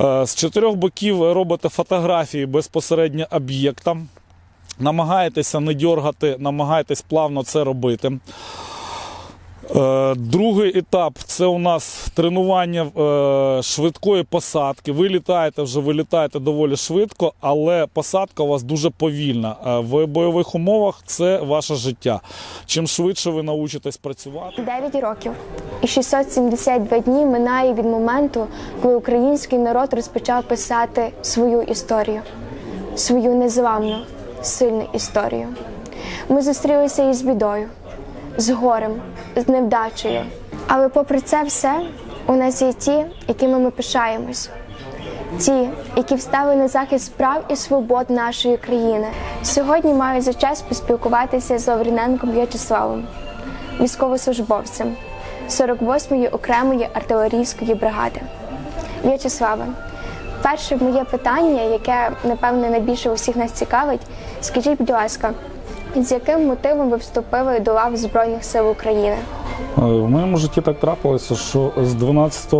Е, З чотирьох боків робите фотографії безпосередньо об'єктам. Намагаєтеся не дергати, намагаєтесь плавно це робити. Е, Другий етап це у нас тренування е, швидкої посадки. Ви літаєте вже, ви літаєте доволі швидко, але посадка у вас дуже повільна. Е, В бойових умовах це ваше життя. Чим швидше ви научитесь працювати. 9 років і 672 дні минає від моменту, коли український народ розпочав писати свою історію, свою незламну, сильну історію. Ми зустрілися із бідою, з горем, з невдачею. Але попри це все, у нас є ті, якими ми пишаємось. Ті, які встали на захист прав і свобод нашої країни. Сьогодні маю за честь поспілкуватися з Лавріненком В'ячеславом, військовослужбовцем 48-ї окремої артилерійської бригади. В'ячеславе, перше моє питання, яке напевне найбільше усіх нас цікавить, скажіть, будь ласка, з яким мотивом ви вступили до лав Збройних сил України? Е, В моєму житті так трапилося, що з 12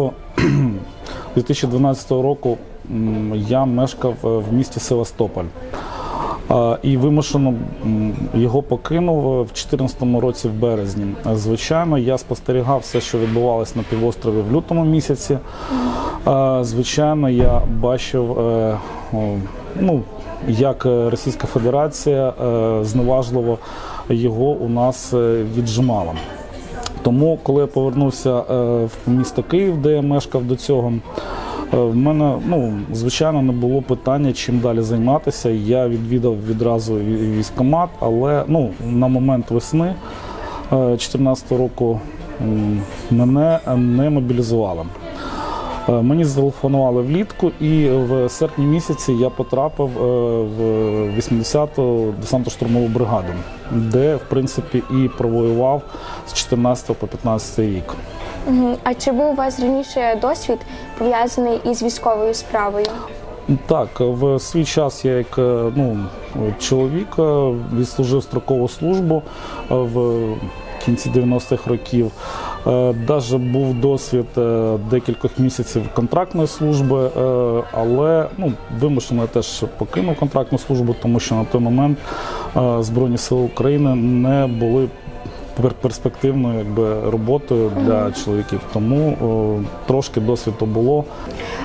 2012 року я мешкав е, в місті Севастополь. І вимушено його покинув е, в 2014 році в березні. Звичайно, я спостерігав все, що відбувалося на півострові в лютому місяці. Звичайно, я бачив, ну, як е, Російська Федерація е, зневажливо його у нас е, віджимала. Тому, коли я повернувся в місто Київ, де я мешкав до цього, в мене ну, звичайно не було питання, чим далі займатися. Я відвідав відразу ві- військкомат, але ну, на момент весни 2014 року мене не мобілізували. Е, Мені зателефонували влітку, і в серпні місяці я потрапив е, в 80-ту десантно-штурмову бригаду, де в принципі і провоював з 14 по 15 рік. А чи був у вас раніше досвід пов'язаний із військовою справою? Так, в свій час я як е, ну, чоловік відслужив строкову службу е, кінці 90-х років. Навіть був досвід е, декількох місяців контрактної служби, е, але ну, вимушено теж покинув контрактну службу, тому що на той момент е, Збройні Сили України не були перспективною якби, роботою для чоловіків. Тому е, трошки досвіду було.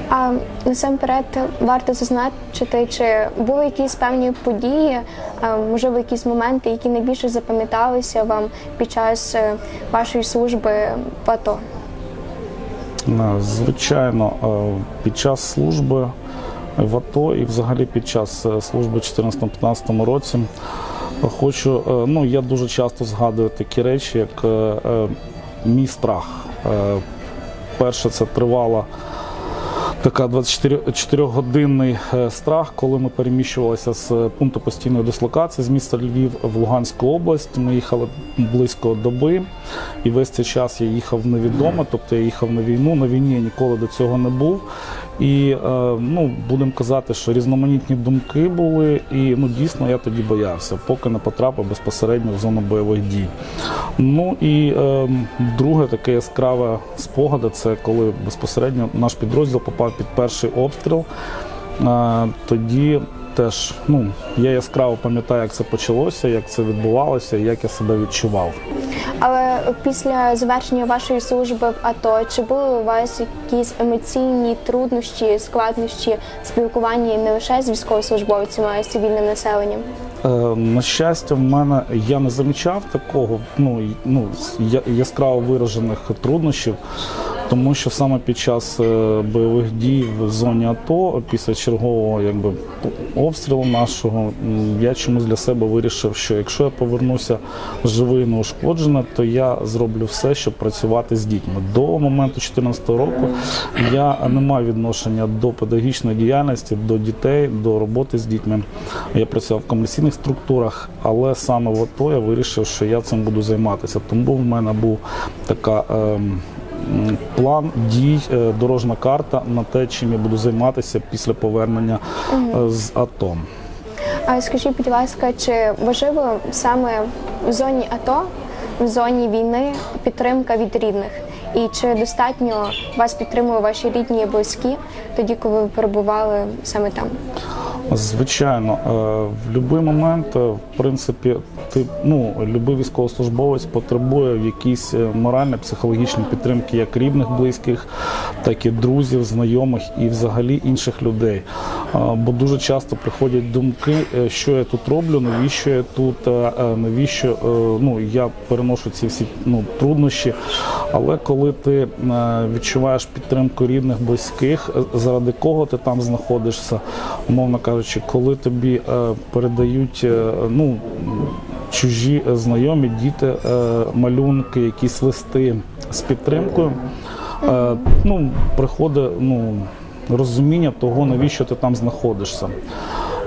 А насамперед варто зазначити, чи були якісь певні події, можливо, якісь моменти, які найбільше запам'яталися вам під час е, вашої служби в АТО? Звичайно, під час служби в АТО і взагалі під час е, служби в 2014-2015 році хочу, е, ну я дуже часто згадую такі речі, як е, е, мій страх. Перше, це тривала така 24-годинний е, страх, коли ми переміщувалися з пункту постійної дислокації з міста Львів в Луганську область. Ми їхали близько доби, і весь цей час я їхав в невідоме, тобто я їхав на війну. На війні я ніколи до цього не був. І е, ну, будемо казати, що різноманітні думки були, і ну дійсно я тоді боявся, поки не потрапив безпосередньо в зону бойових дій. Ну і е, друге таке яскраве спогади це коли безпосередньо наш підрозділ попав під перший обстріл. Е, тоді теж ну, я яскраво пам'ятаю, як це почалося, як це відбувалося, як я себе відчував. Але після завершення вашої служби в АТО, чи були у вас якісь емоційні труднощі, складнощі в спілкуванні не лише з військовослужбовцями, а й з цивільним населенням? Е, На щастя, в мене я не замічав такого ну, ну, яскраво виражених труднощів, тому що саме під час е, бойових дій в зоні АТО, після чергового якби, обстрілу нашого, я чомусь для себе вирішив, що якщо я повернуся живий і неушкоджений, то я зроблю все, щоб працювати з дітьми. До моменту 2014 року я не мав відношення до педагогічної діяльності, до дітей, до роботи з дітьми. Я працював в комерційних структурах, але саме в АТО я вирішив, що я цим буду займатися. Тому в мене був така. ем, План дій, е, дорожна карта на те, чим я буду займатися після повернення е, з АТО. А скажіть, будь ласка, чи важливо саме в зоні АТО, в зоні війни підтримка від рідних? І чи достатньо вас підтримує ваші рідні і близькі тоді, коли ви перебували саме там? Звичайно, е, в будь-який момент, е, в принципі, ти ну любий військовослужбовець потребує в якійсь е, морально-психологічній підтримки як рідних, близьких, так і друзів, знайомих і взагалі інших людей. Бо дуже часто приходять думки, що я тут роблю, навіщо я тут, навіщо ну я переношу ці всі ну труднощі. Але коли ти відчуваєш підтримку рідних, близьких, заради кого ти там знаходишся, умовно кажучи, коли тобі е, передають е, ну, чужі е, знайомі, діти, малюнки, якісь листи з підтримкою, ну, приходить ну, розуміння того, навіщо ти там знаходишся.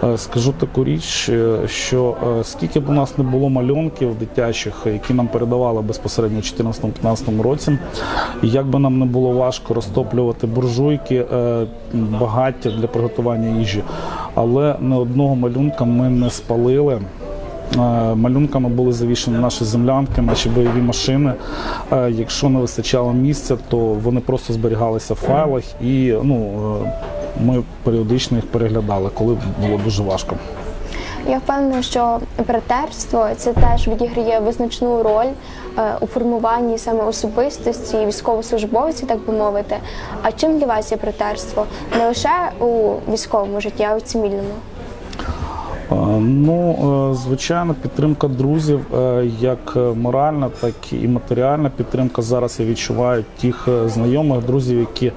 Е, Скажу таку річ, е, що е, скільки б у нас не було малюнків дитячих, які нам передавали безпосередньо у 2014-2015 році, як би нам не було важко розтоплювати буржуйки, багаття для приготування їжі, але не одного малюнка ми не спалили. Малюнками були завішені наші землянки, наші бойові машини. Якщо не вистачало місця, то вони просто зберігалися в файлах, і ну ми періодично їх переглядали, коли було дуже важко. Я впевнена, що братерство це теж відіграє визначну роль е, у формуванні саме особистості військовослужбовців, так би мовити. А чим для вас є братерство? Не лише у військовому житті, а й у цивільному. Ну, е, звичайно, підтримка друзів, е, як моральна, так і матеріальна підтримка. Зараз я відчуваю тих е, знайомих друзів, які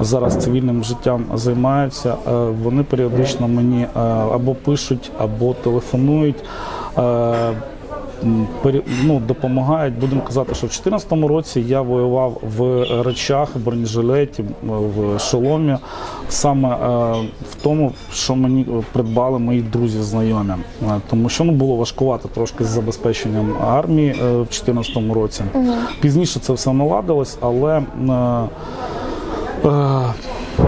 зараз цивільним життям займаються. Вони періодично мені або пишуть, або телефонують. Е, ну, допомагають. Будемо казати, що в 2014 році я воював в речах, бронежилеті, в шоломі, саме е, в тому, що мені придбали мої друзі знайомі. Е, Тому що ну, було важкувато трошки з забезпеченням армії е, в 2014 році. Пізніше це все наладилось, але. е, Е,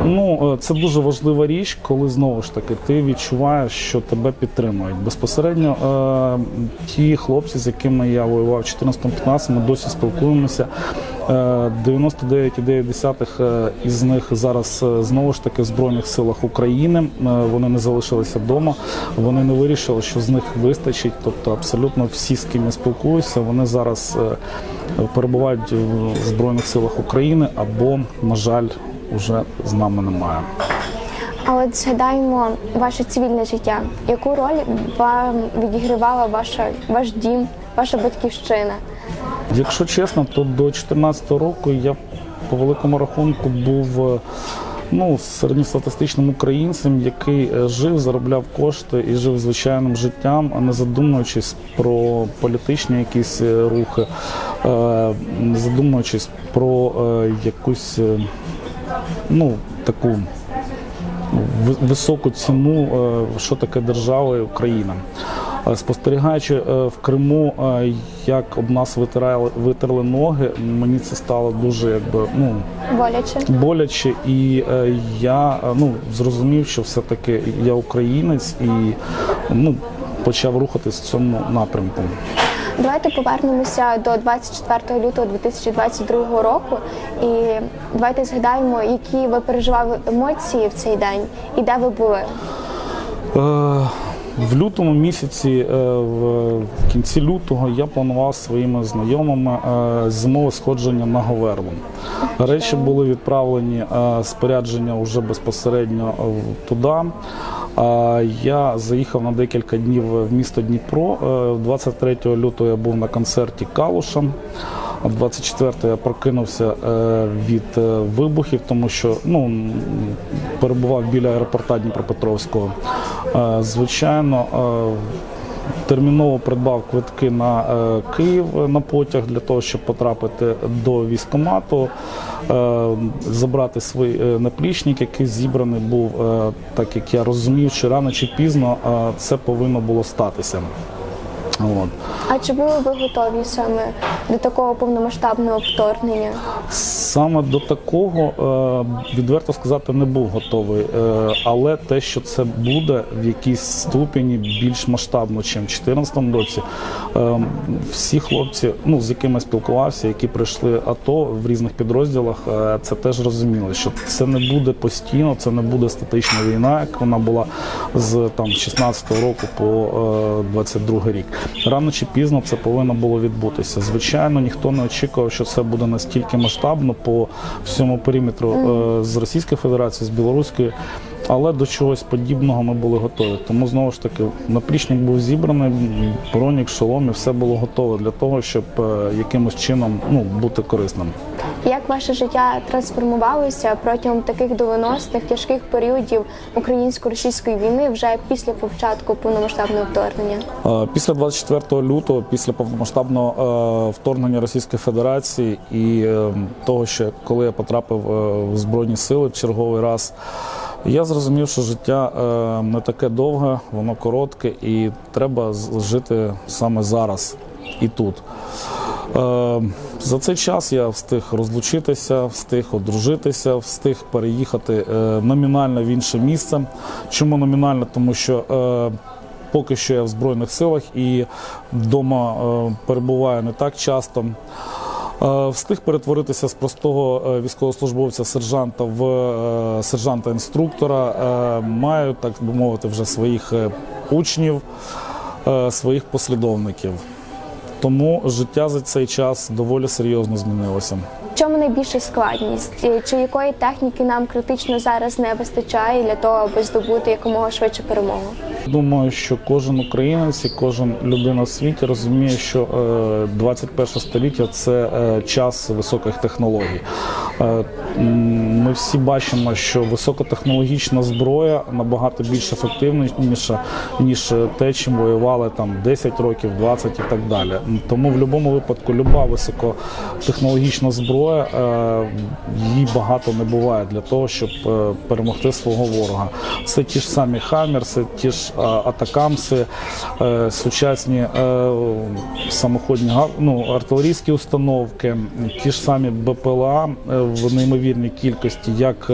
Ну, е, це дуже важлива річ, коли знову ж таки ти відчуваєш, що тебе підтримують. Безпосередньо е, ті хлопці, з якими я воював в 14-15, ми досі спілкуємося. Е, 99,9 е, із них зараз е, знову ж таки в Збройних силах України. Е, Вони не залишилися вдома. Вони не вирішили, що з них вистачить. Тобто, абсолютно всі, з ким я спілкуюся, вони зараз е, перебувають в Збройних силах України або, на жаль, вже з нами немає. А от згадаємо ваше цивільне життя. Яку роль вам відігравала ваша ваш дім, ваша батьківщина? Якщо чесно, то до 2014 року я по великому рахунку був е, ну, середньостатистичним українцем, який е, жив, заробляв кошти і жив звичайним життям, а не задумуючись про політичні якісь е, рухи, не задумуючись про якусь ну, таку високу ціну, е, що таке держава і Україна. Е, Спостерігаючи е, в Криму, як об нас витирали, витерли ноги, мені це стало дуже якби ну Боляче? боляче, і я ну зрозумів, що все-таки я українець і ну почав рухатись в цьому напрямку. Давайте повернемося до 24 лютого 2022 року і давайте згадаємо, які ви переживали емоції в цей день і де ви були. Е, В лютому місяці, е, в в кінці лютого, я планував своїми знайомими е, зимове сходження на Говерлу. Речі були відправлені е, спорядження вже безпосередньо туди. Е, Я заїхав на декілька днів в місто Дніпро. Е, 23 лютого я був на концерті Калуша. А 24 я прокинувся е, від е, вибухів, тому що ну, перебував біля аеропорта Дніпропетровського. Е, Звичайно, е, терміново придбав квитки на е, Київ на потяг для того, щоб потрапити до військкомату, е, забрати свій е, наплічник, який зібраний був, так як я розумів, що рано чи пізно це повинно було статися. От. А чи були ви готові саме до такого повномасштабного вторгнення? Саме до такого, е, відверто сказати, не був готовий. Е, Але те, що це буде в якійсь ступені більш масштабно, ніж в 2014 році, е, всі хлопці, ну з якими я спілкувався, які пройшли АТО в різних підрозділах, це теж розуміли, що це не буде постійно, це не буде статична війна, як вона була з там 16-го року по е, 22 рік. Рано чи пізно це повинно було відбутися. Звичайно, ніхто не очікував, що це буде настільки масштабно по всьому периметру е, з Російської Федерації, з Білоруської. Але до чогось подібного ми були готові. Тому знову ж таки наплічник був зібраний, бронік, шолом, і все було готове для того, щоб е, якимось чином ну, бути корисним. Як ваше життя трансформувалося протягом таких 90-х тяжких періодів українсько-російської війни вже після початку повномасштабного вторгнення? Е, Після 24 лютого, після повномасштабного е, вторгнення Російської Федерації і е, того, що коли я потрапив в Збройні сили в черговий раз, я зрозумів, що життя е, не таке довге, воно коротке, і треба жити саме зараз і тут. Е, За цей час я встиг розлучитися, встиг одружитися, встиг переїхати е, номінально в інше місце. Чому номінально? Тому що поки що я в Збройних силах і вдома перебуваю не так часто. Е, Встиг перетворитися з простого е, військовослужбовця-сержанта в е, сержанта-інструктора. Маю, так би мовити, вже своїх учнів, своїх послідовників. Тому життя за цей час доволі серйозно змінилося. Чому найбільша складність? Чи якої техніки нам критично зараз не вистачає для того, аби здобути якомога швидше перемогу? Думаю, що кожен українець і кожен людина в світі розуміє, що е, 21 століття це е, час високих технологій. Е, Ми всі бачимо, що високотехнологічна зброя набагато більш ефективніша, ніж те, чим воювали там 10 років, 20 і так далі. Тому в будь-якому випадку люба високотехнологічна зброя е, її багато не буває для того, щоб е, перемогти свого ворога. Це ті ж самі Хаммерси, ті ж е, атакамси, е, сучасні самоходні ну, артилерійські установки, ті ж самі БПЛА в неймовірній кількості, як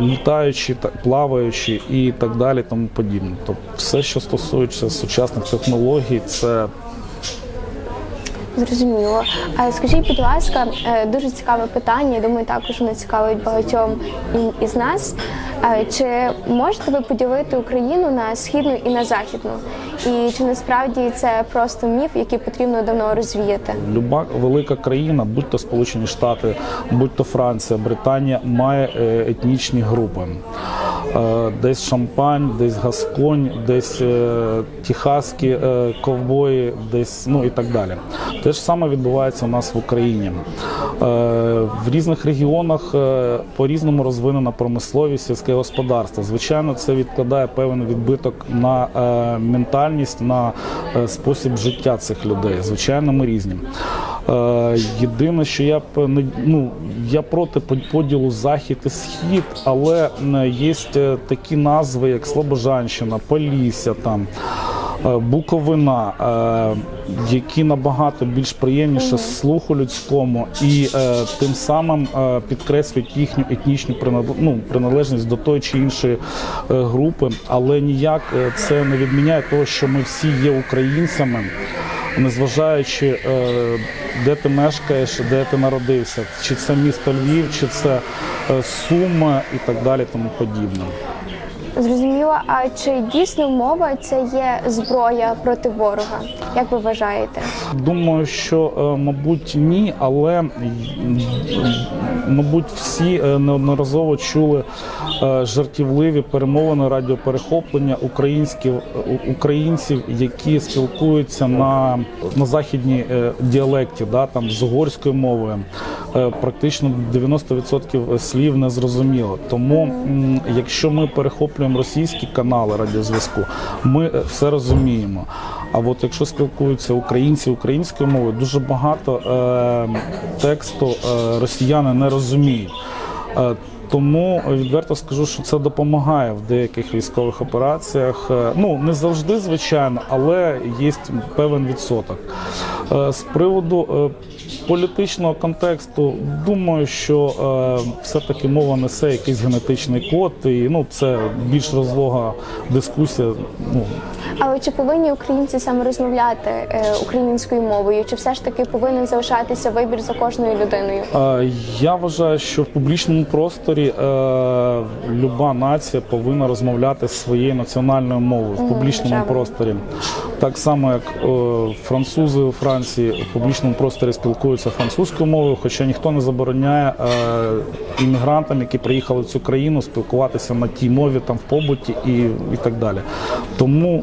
літаючі, плаваючі і так далі, тому подібне. Тобто все, що стосується сучасних технологій, це Зрозуміло. А скажіть, будь ласка, е, дуже цікаве питання. Думаю, також воно цікавить багатьом із нас. Е, Чи можете ви поділити Україну на східну і на західну? І чи насправді це просто міф, який потрібно давно розвіяти? Люба велика країна, будь то Сполучені Штати, будь то Франція, Британія, має е, етнічні групи. Е, Десь Шампань, десь Гасконь, десь е, е, ковбої, десь ну і так далі. Те ж саме відбувається у нас в Україні. В різних регіонах е, по-різному розвинена промисловість, сільське господарство. Звичайно, це відкладає певний відбиток на ментальність, на спосіб життя цих людей. Звичайно, ми різні. Єдине, що я б ну я проти поділу захід і схід, але е, є такі назви, як Слобожанщина, Полісся там. е, Буковина, е, які набагато більш приємніше слуху людському і е, тим самим підкреслюють їхню етнічну ну, приналежність до тої чи іншої групи, але ніяк це не відміняє того, що ми всі є українцями незважаючи, е, де ти мешкаєш, де ти народився, чи це місто Львів, чи це Сума і так далі, тому подібне. Зрозуміло, а чи дійсно мова це є зброя проти ворога? Як ви вважаєте? Думаю, що е, мабуть ні, але мабуть всі е, неодноразово чули е, жартівливі перемовини радіоперехоплення українських українців, які спілкуються на, на західній діалекті, да, там з угорською мовою. Е, Практично 90% слів не зрозуміло. Тому, якщо ми перехоплюємо російські канали радіозв'язку, ми е, все розуміємо. А от якщо спілкуються українці українською мовою, дуже багато е, тексту е, росіяни не розуміють. Тому відверто скажу, що це допомагає в деяких військових операціях. Е, Ну не завжди, звичайно, але є певен відсоток. Е, З приводу е, політичного контексту, думаю, що все-таки мова несе якийсь генетичний код, і ну це більш розлога дискусія. Ну Але чи повинні українці саме розмовляти українською мовою? Чи все ж таки повинен залишатися вибір за кожною людиною? Я вважаю, що в публічному просторі е, люба нація повинна розмовляти своєю національною мовою в публічному просторі. Так само, як е, французи у Франції в публічному просторі спілкуються французькою мовою, хоча ніхто не забороняє е, іммігрантам, які приїхали в цю країну, спілкуватися на тій мові там в побуті і, і так далі. Тому,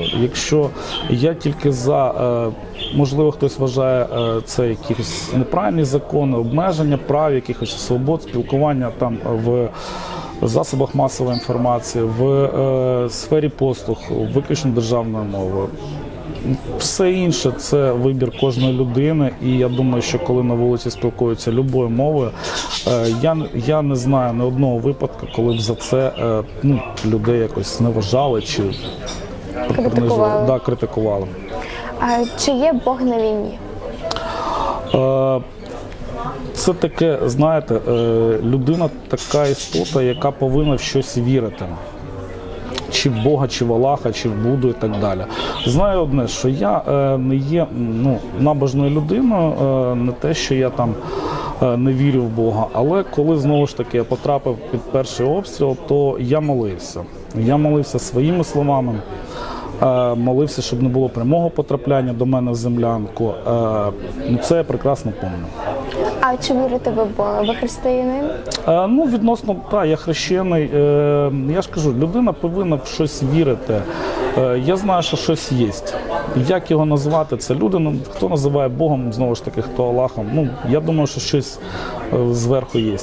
е, якщо я тільки за. е, Можливо, хтось вважає е, це якісь неправильні закони, обмеження прав, якихось свобод, спілкування там в засобах масової інформації, в е, сфері послуг, виключно державною мовою. Все інше це вибір кожної людини, і я думаю, що коли на вулиці спілкуються любою мовою, е, я, я не знаю ні одного випадку, коли б за це е, ну, людей якось не вважали чи Критикували. Да, критикували. Чи є Бог на війні? Е, Це таке, знаєте, е, людина така істота, яка повинна в щось вірити. Чи в Бога, чи в Аллаха, чи в Буду і так далі. Знаю одне, що я е, не є ну, набожною людиною, не те, що я там не вірю в Бога. Але коли знову ж таки я потрапив під перший обстріл, то я молився. Я молився своїми словами. Е, Молився, щоб не було прямого потрапляння до мене в землянку. Е, Ну, це я прекрасно пам'ятаю. А чи вірите ви Бога? Ви християнин? Е, Ну, відносно, так, я хрещений. Е, Я ж кажу, людина повинна в щось вірити. Е, Я знаю, що щось є. Як його назвати? Це люди, ну, хто називає Богом, знову ж таки, хто Аллахом. Ну, я думаю, що щось е, зверху є.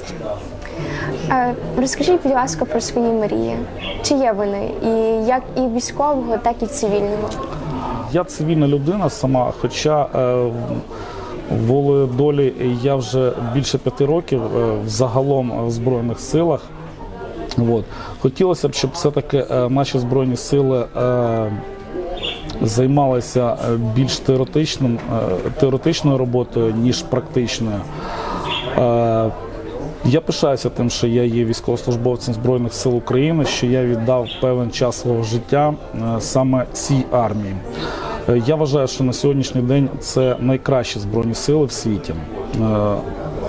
Е, Розкажіть, будь ласка, про свої мрії. Чи є вони? І як і військового, так і цивільного? Я цивільна людина сама, хоча е, волею долі я вже більше п'яти років е, загалом в Збройних силах. От. Хотілося б, щоб все-таки наші Збройні сили займалися більш теоретичним, теоретичною роботою, ніж практичною. Я пишаюся тим, що я є військовослужбовцем Збройних сил України, що я віддав певен час свого життя е, саме цій армії. Е, Я вважаю, що на сьогоднішній день це найкращі збройні сили в світі. Е,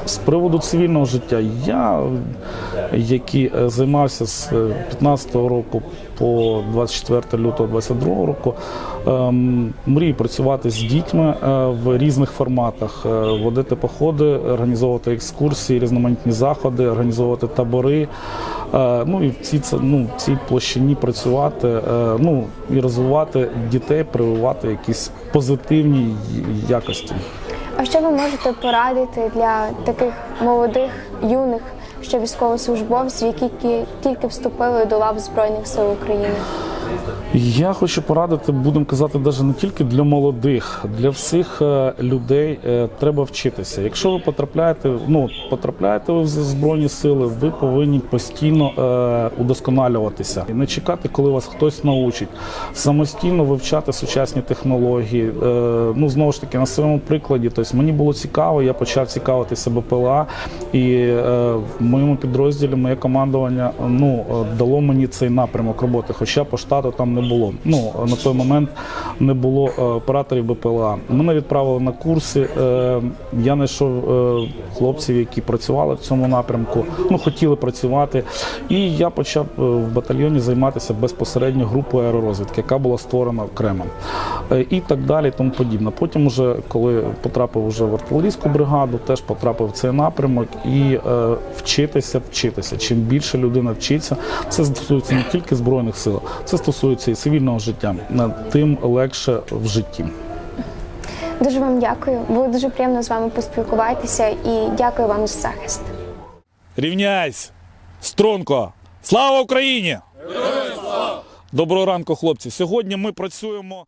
З приводу цивільного життя, я, який займався з 15-го року по 24 лютого 22 року, ем, мрію працювати з дітьми е, в різних форматах, е, водити походи, організовувати екскурсії, різноманітні заходи, організовувати табори. Е, Ну і в цій ну в цій площині працювати, ну і розвивати дітей, прививати якісь позитивні якості. А що ви можете порадити для таких молодих, юних, ще військовослужбовців, які тільки вступили до лав Збройних сил України? Я хочу порадити, будемо казати, навіть не тільки для молодих, для всіх е, людей е, треба вчитися. Якщо ви потрапляєте, ну потрапляєте ви в збройні сили, ви повинні постійно е, удосконалюватися і не чекати, коли вас хтось научить. Самостійно вивчати сучасні технології. Е, ну знову ж таки на своєму прикладі. Тобто мені було цікаво, я почав цікавитися БПЛА, і е, в моєму підрозділі моє командування ну е, дало мені цей напрямок роботи, хоча по штату там не було. Ну на той момент не було е, операторів БПЛА. Мене відправили на курси. е, Я знайшов е, хлопців, які працювали в цьому напрямку. Ну хотіли працювати. І я почав в батальйоні займатися безпосередньо групою аеророзвідки, яка була створена окремо. Е, І так далі, тому подібне. Потім, уже, коли потрапив уже в артилерійську бригаду, теж потрапив в цей напрямок і е, вчитися, вчитися. Чим більше людина вчиться, це стосується не тільки збройних сил, це стосується і цивільного життя, е, тим легше в житті. Дуже вам дякую. Було дуже приємно з вами поспілкуватися і дякую вам за захист. Рівняйсь! Струнко! Слава Україні! Доброго ранку, хлопці! Сьогодні ми працюємо.